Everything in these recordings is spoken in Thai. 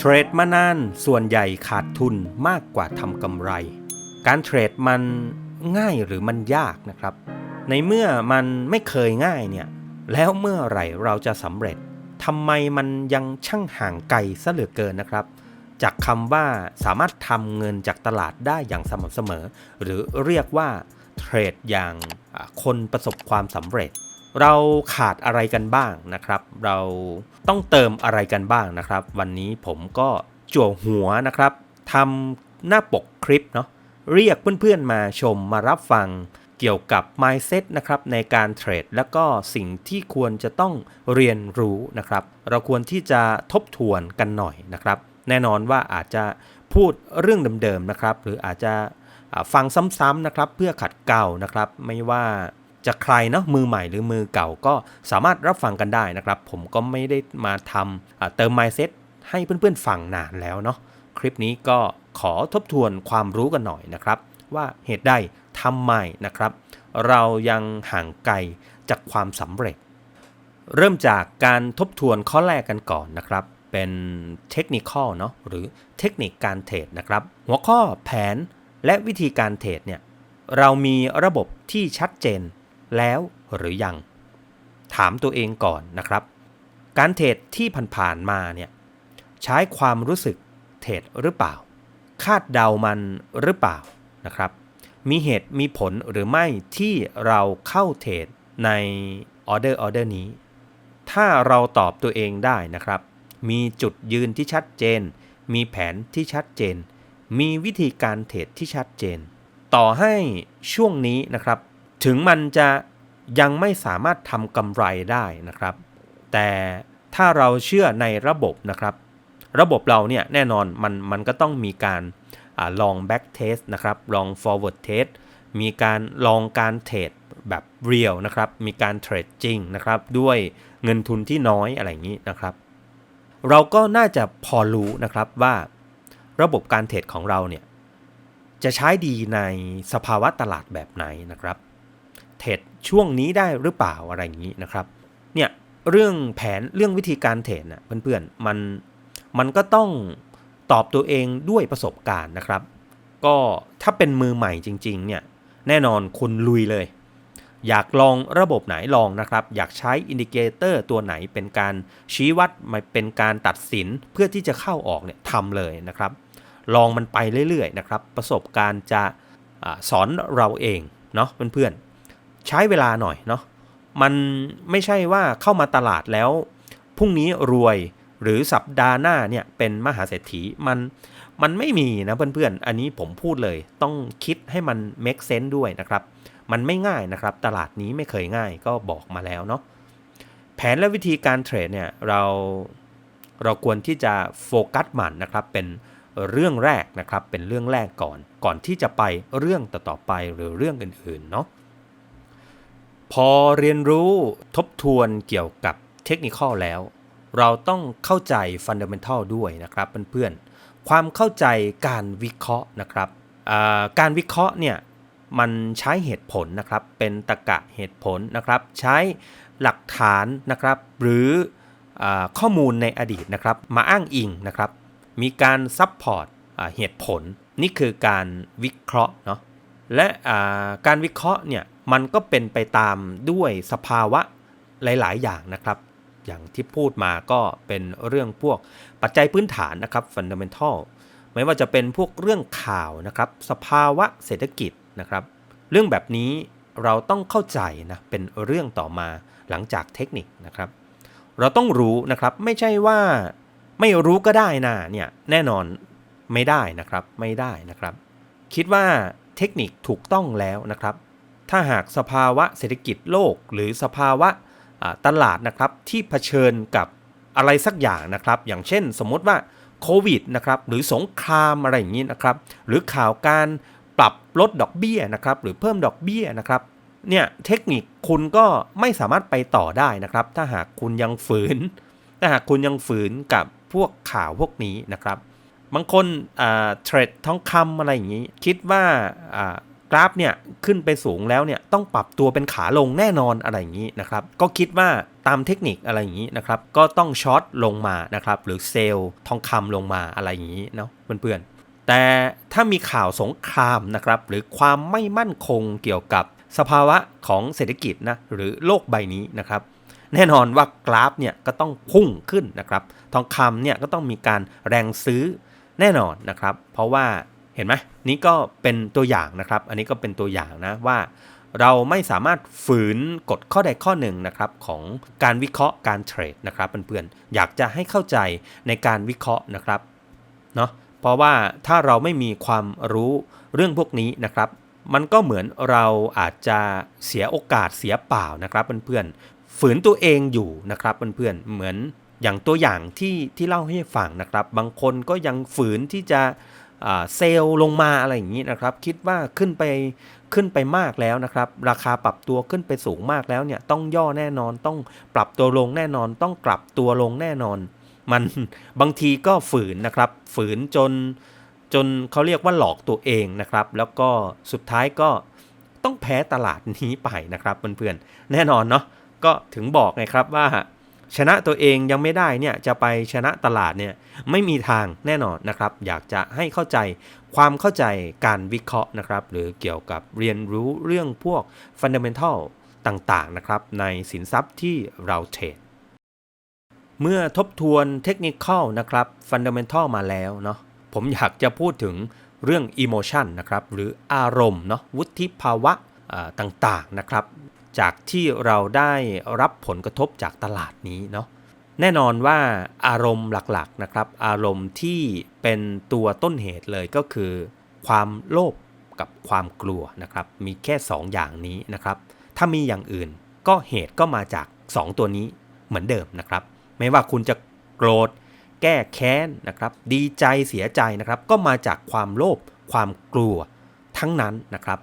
เทรดมานานส่วนใหญ่ขาดทุนมากกว่าทำกำไร การเทรดมันง่ายหรือมันยากนะครับ ในเมื่อมันไม่เคยง่ายเนี่ยแล้วเมื่อไหร่เราจะสำเร็จทำไมมันยังช่างห่างไกลซะเหลือเกินนะครับ จากคำว่าสามารถทำเงินจากตลาดได้อย่างสม่ำเสมอ หรือเรียกว่าเทรดอย่างคนประสบความสำเร็จ เราขาดอะไรกันบ้างนะครับ เราต้องเติมอะไรกันบ้างนะครับ วันนี้ผมก็จั่วหัวนะครับทำหน้าปกคลิปเนาะเรียกเพื่อนๆมาชมมารับฟังเกี่ยวกับ mindset นะครับในการเทรด แล้วก็สิ่งที่ควรจะต้องเรียนรู้นะครับ เราควรที่จะทบทวนกันหน่อยนะครับ แน่นอนว่าอาจจะพูดเรื่องเดิมๆนะครับ หรืออาจจะฟังซ้ำๆนะครับ เพื่อขัดเกลานะครับ ไม่ว่า จะใครเนาะมือใหม่หรือมือเก่าก็สามารถรับฟังกันได้นะครับ ผมก็ไม่ได้มาทำเติม mindset ให้เพื่อนๆฟังนานแล้วเนาะคลิปนี้ก็ขอทบทวนความรู้กันหน่อยนะครับ ว่าเหตุใดทำไมนะครับ เรายังห่างไกลจากความสำเร็จ เริ่มจากการทบทวนข้อแรกกันก่อนนะครับ เป็นเทคนิคอเนาะหรือเทคนิคการเทรดนะครับ หัวข้อแผนและวิธีการเทรดเนี่ยเรามีระบบที่ชัดเจน แล้วหรือยัง ถามตัวเองก่อนนะครับ การเทรดที่ผ่านๆมาเนี่ยใช้ความรู้สึกเทรดหรือเปล่า คาดเดามันหรือเปล่านะครับ มีเหตุมีผลหรือไม่ที่เราเข้าเทรดในออเดอร์ออเดอร์นี้ ถ้าเราตอบตัวเองได้นะครับ มีจุดยืนที่ชัดเจน มีแผนที่ชัดเจน มีวิธีการเทรดที่ชัดเจน ต่อให้ช่วงนี้นะครับ ถึงมันจะยังไม่สามารถทำกำไรได้นะครับ แต่ถ้าเราเชื่อในระบบนะครับ ระบบเราเนี่ยแน่นอนมันมันก็ต้องมีการอลอง back test นะครับ ลอง forward test มีการลองการเทรดแบบเรียลนะครับ มีการเทรดจริงนะครับ ด้วยเงินทุนที่น้อยอะไรอย่างนี้นะครับ เราก็น่าจะพอรู้นะครับว่าระบบการเทรดของเราเนี่ยจะใช้ดีในสภาวะตลาดแบบไหนนะครับ เทรดช่วงนี้ได้หรือเปล่าอะไรอย่างนี้นะครับ เนี่ยเรื่องแผนเรื่องวิธีการเทรดนะเพื่อนๆมันมันก็ต้องตอบตัวเองด้วยประสบการณ์นะครับ ก็ถ้าเป็นมือใหม่จริง ๆ เนี่ยแน่นอนคุณลุยเลย อยากลองระบบไหนลองนะครับ อยากใช้อินดิเคเตอร์ตัวไหนเป็นการชี้วัดมาเป็นการตัดสินเพื่อที่จะเข้าออกเนี่ยทำเลยนะครับ ลองมันไปเรื่อยๆนะครับ ประสบการณ์จะอสอนเราเองเนาะเพื่อนๆ ใช้เวลาหน่อยเนาะมันไม่ใช่ว่าเข้ามาตลาดแล้วพรุ่งนี้รวยหรือสัปดาห์หน้าเนี่ยเป็นมหาเศรษฐีมันมันไม่มีนะเพื่อนๆ อันนี้ผมพูดเลยต้องคิดให้มัน make sense ด้วยนะครับ มันไม่ง่ายนะครับ ตลาดนี้ไม่เคยง่ายก็บอกมาแล้วเนาะแผนและวิธีการเทรดเนี่ยเราเราควรที่จะโฟกัสมันนะครับ เป็นเรื่องแรกนะครับ เป็นเรื่องแรกก่อน ก่อนที่จะไปเรื่องต่อๆไปหรือเรื่องอื่นๆเนาะ พอเรียนรู้ทบทวนเกี่ยวกับเทคนิคแล้ว เราต้องเข้าใจฟันเด m e n ทัลด้วยนะครับเพื่อนๆ ความเข้าใจการวิเคราะห์นะครับการวิเคราะห์เนี่ยมันใช้เหตุผลนะครับ เป็นตรกะเหตุผลนะครับ ใช้หลักฐานนะครับ หรืออข้อมูลในอดีตนะครับ มาอ้างอิงนะครับ มีการซับพอร์ตเหตุผล นี่คือการวิเคราะห์เนาะและการวิเคราะห์เนี่ย มันก็เป็นไปตามด้วยสภาวะหลาย ๆ อย่างนะครับ อย่างที่พูดมาก็เป็นเรื่องพวกปัจจัยพื้นฐานนะครับ fundamental ไม่ว่าจะเป็นพวกเรื่องข่าวนะครับ สภาวะเศรษฐกิจนะครับ เรื่องแบบนี้เราต้องเข้าใจนะเป็นเรื่องต่อมาหลังจากเทคนิคนะครับ เราต้องรู้นะครับไม่ใช่ว่าไม่รู้ก็ได้นะเนี่ยแน่นอนไม่ได้นะครับไม่ได้นะครับ คิดว่าเทคนิคถูกต้องแล้วนะครับ ถ้าหากสภาวะเศรษฐกิจโลก หรือสภาวะตลาดนะครับที่เผชิญกับอะไรสักอย่างนะครับ อย่างเช่นสมมติว่าโควิดนะครับหรือสงครามอะไรอย่างนี้นะครับหรือข่าวการปรับลดดอกเบี้ยนะครับหรือเพิ่มดอกเบี้ยนะครับเนี่ยเทคนิคคุณก็ไม่สามารถไปต่อได้นะครับ ถ้าหากคุณยังฝืน ถ้าหากคุณยังฝืนกับพวกข่าวพวกนี้นะครับ บางคนเทรดทองคำอะไรอย่างนี้ คิดว่า กราฟเนี่ยขึ้นไปสูงแล้วเนี่ยต้องปรับตัวเป็นขาลงแน่นอนอะไรอย่างนี้นะครับ ก็คิดว่าตามเทคนิคอะไรอย่างนี้นะครับ ก็ต้องช็อตลงมานะครับ หรือเซลล์ทองคำลงมาอะไรอย่างนี้เนาะเพื่อนๆ แต่ถ้ามีข่าวสงครามนะครับ หรือความไม่มั่นคงเกี่ยวกับสภาวะของเศรษฐกิจนะหรือโลกใบนี้นะครับ แน่นอนว่ากราฟเนี่ยก็ต้องพุ่งขึ้นนะครับ ทองคำเนี่ยก็ต้องมีการแรงซื้อแน่นอนนะครับ เพราะว่า เห็นไหมนี่ก็เป็นตัวอย่างนะครับ อันนี้ก็เป็นตัวอย่างนะว่า เราไม่สามารถฝืนกฎข้อใดข้อหนึ่งนะครับของการวิเคราะห์การเทรดนะครับเพื่อนๆอยากจะให้เข้าใจในการวิเคราะห์นะครับเนาะเพราะว่าถ้าเราไม่มีความรู้เรื่องพวกนี้นะครับ มันก็เหมือนเราอาจจะเสียโอกาสเสียเปล่านะครับเพื่อนๆฝืนตัวเองอยู่นะครับเพื่อนๆเหมือนอย่างตัวอย่างที่ที่เล่าให้ฟังนะครับ บางคนก็ยังฝืนที่จะ เซลล์ลงมาอะไรอย่างนี้นะครับ คิดว่าขึ้นไปขึ้นไปมากแล้วนะครับ ราคาปรับตัวขึ้นไปสูงมากแล้วเนี่ยต้องย่อแน่นอนต้องปรับตัวลงแน่นอน ต้องกลับตัวลงแน่นอน มันบางทีก็ฝืนนะครับ ฝืนจนจนเขาเรียกว่าหลอกตัวเองนะครับ แล้วก็สุดท้ายก็ต้องแพ้ตลาดนี้ไปนะครับเพื่อนๆแน่นอนเนาะก็ถึงบอกไงครับว่า ชนะตัวเองยังไม่ได้เนี่ยจะไปชนะตลาดเนี่ยไม่มีทางแน่นอนนะครับ อยากจะให้เข้าใจความเข้าใจการวิเคราะห์นะครับ หรือเกี่ยวกับเรียนรู้เรื่องพวกฟันเดเมนทัลต่างๆนะครับ ในสินทรัพย์ที่เราเทรดเมื่อทบทวนเทคนิคนะครับฟันเดเมนทัลมาแล้วเนาะผมอยากจะพูดถึงเรื่องอิโมชันนะครับ หรืออารมณ์เนาะวุฒิภาวะต่างๆนะครับ จากที่เราได้รับผลกระทบจากตลาดนี้เนาะแน่นอนว่าอารมณ์หลักๆนะครับอารมณ์ที่เป็นตัวต้นเหตุเลยก็คือ ความโลภกับความกลัวนะครับมีแค่ 2 อย่างนี้นะครับถ้ามีอย่างอื่นก็เหตุก็มาจาก 2 ตัวนี้เหมือนเดิมนะครับ ไม่ว่าคุณจะโกรธ แก้แค้นนะครับ ดีใจเสียใจนะครับ ก็มาจากความโลภความกลัว ทั้งนั้นนะครับ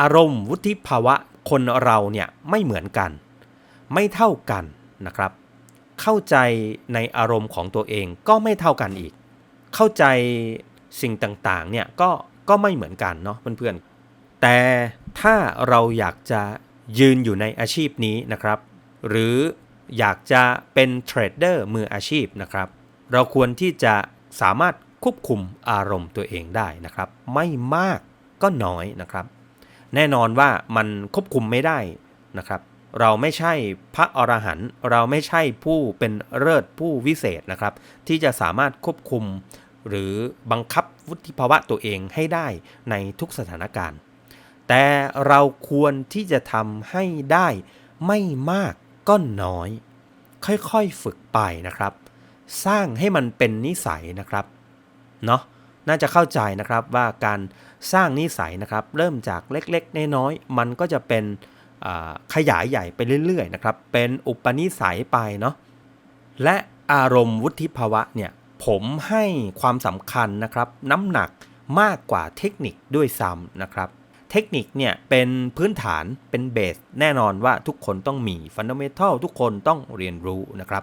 อารมณ์วุฒิภาวะ คนเราเนี่ยไม่เหมือนกัน ไม่เท่ากันนะครับ เข้าใจในอารมณ์ของตัวเองก็ไม่เท่ากันอีก เข้าใจสิ่งต่างๆเนี่ยก็ก็ไม่เหมือนกันเนาะเพื่อนๆ แต่ถ้าเราอยากจะยืนอยู่ในอาชีพนี้นะครับ หรืออยากจะเป็นเทรดเดอร์มืออาชีพนะครับ เราควรที่จะสามารถควบคุมอารมณ์ตัวเองได้นะครับ ไม่มากก็น้อยนะครับ แน่นอนว่ามันควบคุมไม่ได้นะครับ เราไม่ใช่พระอรหันต์เราไม่ใช่ผู้เป็นเลิศผู้วิเศษนะครับ ที่จะสามารถควบคุม หรือบังคับวุฒิภาวะตัวเองให้ได้ในทุกสถานการณ์ แต่เราควรที่จะทำให้ได้ไม่มากก็น้อย ค่อยๆฝึกไปนะครับ สร้างให้มันเป็นนิสัยนะครับเนาะน่าจะเข้าใจนะครับว่าการ สร้างนิสัยนะครับ เริ่มจากเล็กๆ น้อยๆ มันก็จะเป็นขยายใหญ่ไปเรื่อยๆนะครับ เป็นอุปนิสัยไปเนาะ และอารมณ์วุฒิภาวะเนี่ย ผมให้ความสำคัญนะครับ น้ำหนักมากกว่าเทคนิคด้วยซ้ำนะครับ เทคนิคเนี่ยเป็นพื้นฐานเป็นเบส แน่นอนว่าทุกคนต้องมีฟันเดเมทัลทุกคนต้องเรียนรู้นะครับ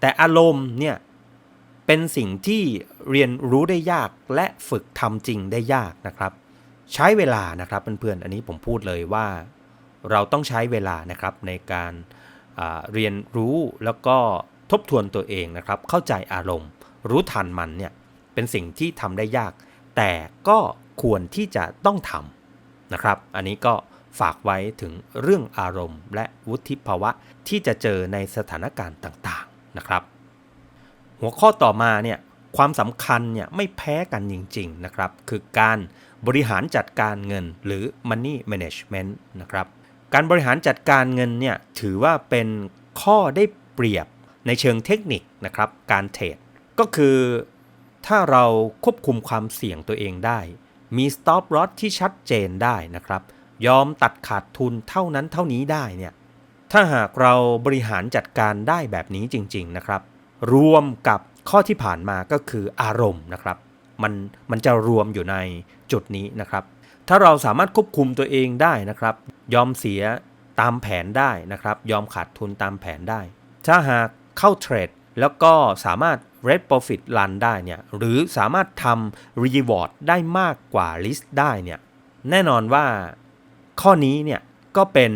แต่อารมณ์เนี่ย เป็นสิ่งที่เรียนรู้ได้ยากและฝึกทำจริงได้ยากนะครับ ใช้เวลานะครับเพื่อนๆอันนี้ผมพูดเลยว่าเราต้องใช้เวลานะครับในการเรียนรู้แล้วก็ทบทวนตัวเองนะครับ เข้าใจอารมณ์ รู้ทันมันเนี่ยเป็นสิ่งที่ทำได้ยาก แต่ก็ควรที่จะต้องทำนะครับ อันนี้ก็ฝากไว้ถึงเรื่องอารมณ์ และวุฒิภาวะที่จะเจอในสถานการณ์ต่างๆนะครับ หัวข้อต่อมาเนี่ยความสำคัญเนี่ยไม่แพ้กันจริงๆนะครับคือการบริหารจัดการเงินหรือ money management นะครับการบริหารจัดการเงินเนี่ยถือว่าเป็นข้อได้เปรียบในเชิงเทคนิคนะครับการเทรดก็คือถ้าเราควบคุมความเสี่ยงตัวเองได้ มี stop loss ที่ชัดเจนได้นะครับ ยอมตัดขาดทุนเท่านั้นเท่านี้ได้เนี่ยถ้าหากเราบริหารจัดการได้แบบนี้จริง ๆนะครับ รวมกับข้อที่ผ่านมาก็คืออารมณ์นะครับ มันมันจะรวมอยู่ในจุดนี้นะครับ ถ้าเราสามารถควบคุมตัวเองได้นะครับ ยอมเสียตามแผนได้นะครับ ยอมขาดทุนตามแผนได้ ถ้าหากเข้าเทรดแล้วก็สามารถ red profit run ได้เนี่ยหรือสามารถทำ reward ได้มากกว่า list ได้เนี่ยแน่นอนว่าข้อนี้เนี่ยก็เป็น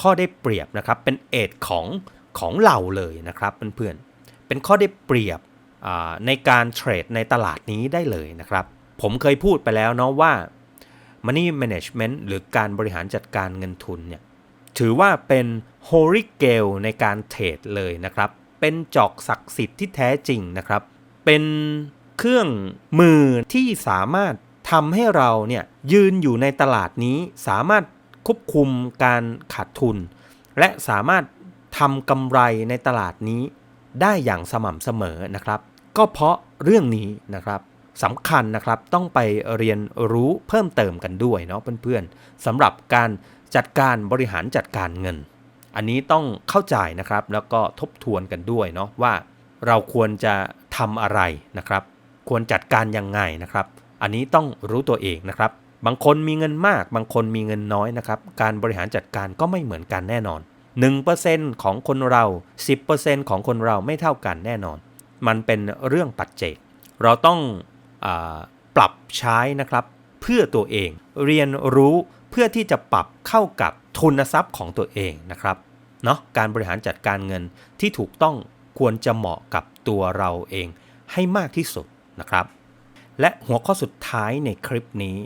ข้อได้เปรียบนะครับ เป็นเอทของของเราเลยนะครับเพื่อนๆ เป็นข้อได้เปรียบในการเทรดในตลาดนี้ได้เลยนะครับ ผมเคยพูดไปแล้วเนาะว่า Money Management หรือการบริหารจัดการเงินทุนเนี่ยถือว่าเป็น Holy Grail ในการเทรดเลยนะครับ เป็นจอกศักดิ์สิทธิ์ที่แท้จริงนะครับ เป็นเครื่องมือที่สามารถทำให้เราเนี่ยยืนอยู่ในตลาดนี้สามารถควบคุมการขาดทุน และสามารถทำกำไรในตลาดนี้ ได้อย่างสม่ำเสมอนะครับ ก็เพราะเรื่องนี้นะครับสำคัญนะครับต้องไปเรียนรู้เพิ่มเติมกันด้วยเนาะเพื่อนๆสำหรับการจัดการบริหารจัดการเงิน อันนี้ต้องเข้าใจนะครับแล้วก็ทบทวนกันด้วยเนาะว่าเราควรจะทำอะไรนะครับ ควรจัดการยังไงนะครับ อันนี้ต้องรู้ตัวเองนะครับ บางคนมีเงินมาก บางคนมีเงินน้อยนะครับ การบริหารจัดการก็ไม่เหมือนกันแน่นอน 1%ของคนเรา 10%ของคนเราไม่เท่ากันแน่นอน มันเป็นเรื่องปัจเจก เราต้องอปรับใช้นะครับ เพื่อตัวเอง เรียนรู้เพื่อที่จะปรับเข้ากับทุนทรัพย์ของตัวเองนะครับเนาะการบริหารจัดการเงินที่ถูกต้องควรจะเหมาะกับตัวเราเองให้มากที่สุดนะครับ และหัวข้อสุดท้ายในคลิปนี้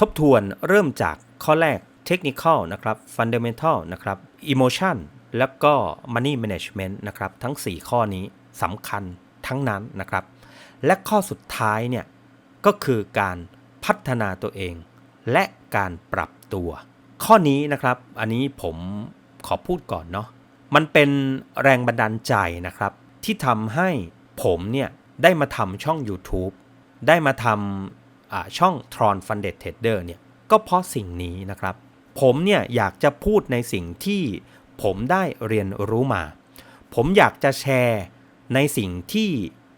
ทบทวนเริ่มจากข้อแรก Technical นะครับ Fundamental นะครับ Emotion แล้วก็ Money Management นะครับทั้ง 4 ข้อนี้สำคัญทั้งนั้นนะครับ และข้อสุดท้ายเนี่ยก็คือการพัฒนาตัวเอง และการปรับตัว ข้อนี้นะครับอันนี้ผมขอพูดก่อนเนาะมันเป็นแรงบันดาลใจนะครับ ที่ทำให้ผมเนี่ยได้มาทำช่อง YouTube ได้มาทำช่อง Tron Funded Trader เนี่ยก็เพราะสิ่งนี้นะครับ ผมเนี่ยอยากจะพูดในสิ่งที่ผมได้เรียนรู้มา ผมอยากจะแชร์ในสิ่งที่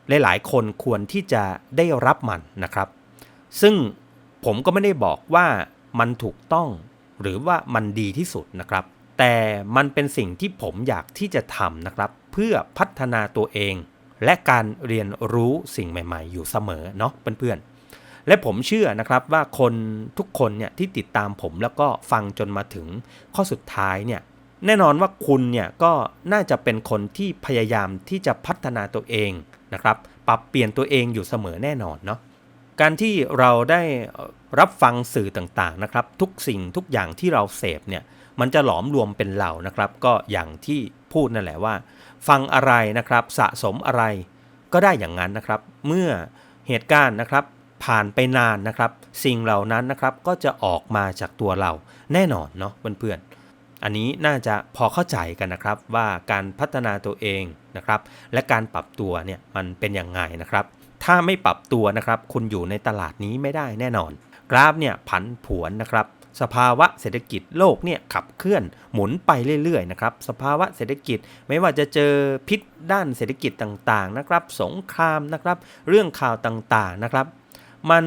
หลาย ๆ คนควรที่จะได้รับมันนะครับ ซึ่งผมก็ไม่ได้บอกว่ามันถูกต้องหรือว่ามันดีที่สุดนะครับ แต่มันเป็นสิ่งที่ผมอยากที่จะทำนะครับ เพื่อพัฒนาตัวเอง และการเรียนรู้สิ่งใหม่ ๆ อยู่เสมอเนาะเพื่อนๆ และผมเชื่อนะครับว่าคนทุกคนเนี่ยที่ติดตามผมแล้วก็ฟังจนมาถึงข้อสุดท้ายเนี่ยแน่นอนว่าคุณเนี่ยก็น่าจะเป็นคนที่พยายามที่จะพัฒนาตัวเองนะครับ ปรับเปลี่ยนตัวเองอยู่เสมอแน่นอนเนาะการที่เราได้รับฟังสื่อต่างๆนะครับ ทุกสิ่งทุกอย่างที่เราเสพเนี่ยมันจะหลอมรวมเป็นเหล่านะครับ ก็อย่างที่พูดนั่นแหละว่า ฟังอะไรนะครับสะสมอะไรก็ได้อย่างนั้นนะครับ เมื่อเหตุการณ์นะครับ ผ่านไปนานนะครับ สิ่งเหล่านั้นนะครับก็จะออกมาจากตัวเราแน่นอนเนาะเพื่อนๆอันนี้น่าจะพอเข้าใจกันนะครับว่าการพัฒนาตัวเองนะครับ และการปรับตัวเนี่ยมันเป็นอย่างไงนะครับ ถ้าไม่ปรับตัวนะครับ คุณอยู่ในตลาดนี้ไม่ได้แน่นอน กราฟเนี่ยผันผวนนะครับสภาวะเศรษฐกิจโลกเนี่ยขับเคลื่อนหมุนไปเรื่อยๆนะครับสภาวะเศรษฐกิจไม่ว่าจะเจอพิษด้านเศรษฐกิจต่างๆนะครับ สงครามนะครับ เรื่องข่าวต่างๆนะครับ มัน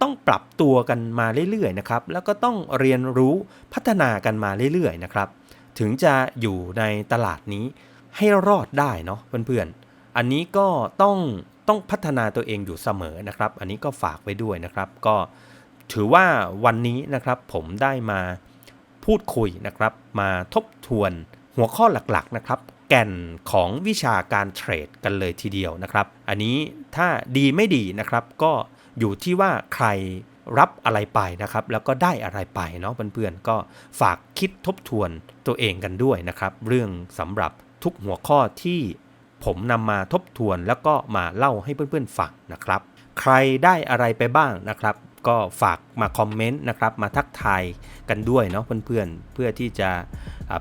ต้องปรับตัวกันมาเรื่อยๆนะครับ แล้วก็ต้องเรียนรู้พัฒนากันมาเรื่อยๆนะครับ ถึงจะอยู่ในตลาดนี้ให้รอดได้เนาะเพื่อนๆ อันนี้ก็ต้องต้องพัฒนาตัวเองอยู่เสมอนะครับ อันนี้ก็ฝากไว้ด้วยนะครับ ก็ถือว่าวันนี้นะครับผมได้มาพูดคุยนะครับ มาทบทวนหัวข้อหลักๆนะครับ แก่นของวิชาการเทรดกันเลยทีเดียวนะครับ อันนี้ถ้าดีไม่ดีนะครับก็ อยู่ที่ว่าใครรับอะไรไปนะครับ แล้วก็ได้อะไรไปเนาะเพื่อนๆก็ฝากคิดทบทวนตัวเองกันด้วยนะครับ เรื่องสำหรับทุกหัวข้อที่ผมนำมาทบทวนแล้วก็มาเล่าให้เพื่อนๆฟังนะครับ ใครได้อะไรไปบ้างนะครับ ก็ฝากมาคอมเมนต์นะครับ มาทักทายกันด้วยเนาะเพื่อนๆ เพื่อที่จะ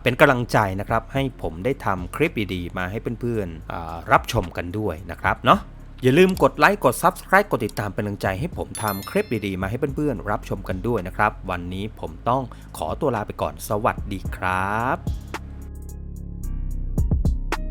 เป็นกำลังใจนะครับ ให้ผมได้ทำคลิปดีๆมาให้เพื่อนๆรับชมกันด้วยนะครับเนาะ อย่าลืมกดไลค์กด Subscribe กดติดตามเป็นกำลังใจให้ผมทำคลิปดีๆ มาให้เพื่อนๆ รับชมกันด้วยนะครับ วันนี้ผมต้องขอตัวลาไปก่อนสวัสดีครับ